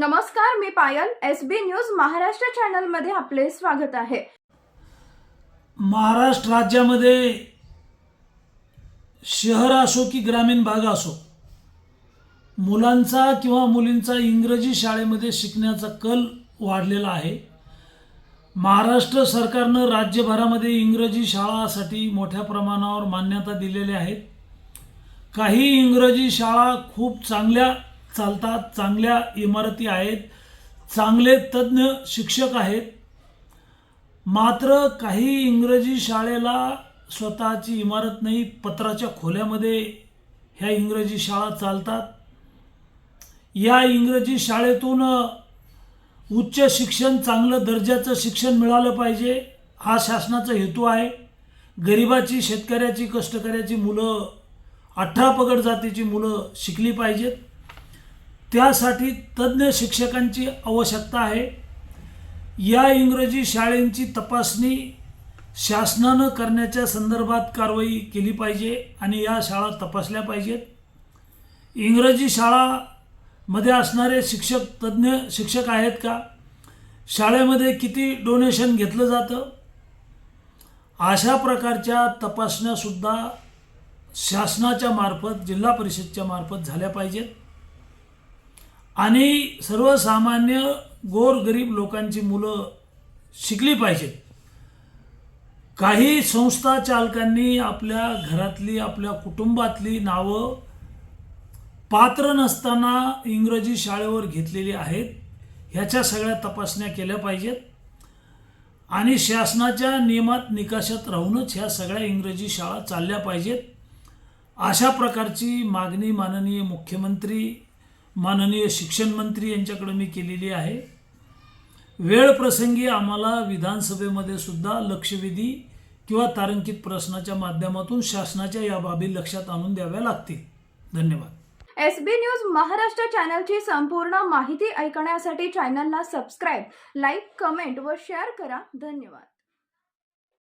नमस्कार मी Payal S B news Maharashtra चॅनलमध्ये आपले स्वागत आहे. महाराष्ट्र राज्यामध्ये शहर असो की ग्रामीण भाग असो मुलांचा किंवा मुलींचा इंग्रजी शाळेमध्ये शिकण्याचा कल वाढलेला आहे. महाराष्ट्र सरकारनं राज्यभरामध्ये इंग्रजी शाळासाठी मोठ्या प्रमाणावर मान्यता दिलेल्या आहेत काही इंग्रजी शाळा खूप चांगल्या चालतात चांगल्या इमारती आहेत चांगले तज्ज्ञ शिक्षक आहेत. मात्र काही इंग्रजी शाळेला स्वतःची इमारत नाही पत्राच्या खोल्यामध्ये ह्या इंग्रजी शाळा चालतात. या इंग्रजी शाळेतून उच्च शिक्षण चांगलं दर्जाचं शिक्षण मिळालं पाहिजे हा शासनाचा हेतू आहे. गरिबाची शेतकऱ्याची कष्टकऱ्याची मुलं अठरा पगड जातीची मुलं शिकली पाहिजेत. त्यासाठी तज्ज्ञ शिक्षकांची आवश्यकता आहे. या इंग्रजी शाळेंची तपासणी शासनानं करण्याच्या संदर्भात कारवाई केली पाहिजे आणि या शाळा तपासल्या पाहिजेत. इंग्रजी शाळामध्ये असणारे शिक्षक तज्ज्ञ शिक्षक आहेत का? शाळेमध्ये किती डोनेशन घेतलं जातं? अशा प्रकारच्या तपासण्यासुद्धा शासनाच्या मार्फत जिल्हा परिषदच्या मार्फत झाल्या पाहिजेत. आणि सर्वसामान्य गोरगरीब लोकांची मुलं शिकली पाहिजेत. काही संस्था चालकांनी आपल्या घरातली आपल्या कुटुंबातली नावं पात्र नसताना इंग्रजी शाळेवर घेतलेली आहेत. ह्याच्या सगळ्या तपासण्या केल्या पाहिजेत. आणि शासनाच्या नियमात निकषात राहूनच ह्या सगळ्या इंग्रजी शाळा चालल्या पाहिजेत. अशा प्रकारची मागणी माननीय मुख्यमंत्री माननीय शिक्षण मंत्री यांच्याकडे मी केलेली आहे. वेळ प्रसंगी आम्हाला विधानसभेमध्ये सुद्धा लक्षवेधी किंवा तारांकित प्रश्नाच्या माध्यमातून शासनाच्या या बाबी लक्षात आणून द्याव्या लागतील. धन्यवाद. एस बी न्यूज महाराष्ट्र चॅनलची संपूर्ण माहिती ऐकण्यासाठी चॅनलला सबस्क्राईब लाईक कमेंट व शेअर करा. धन्यवाद.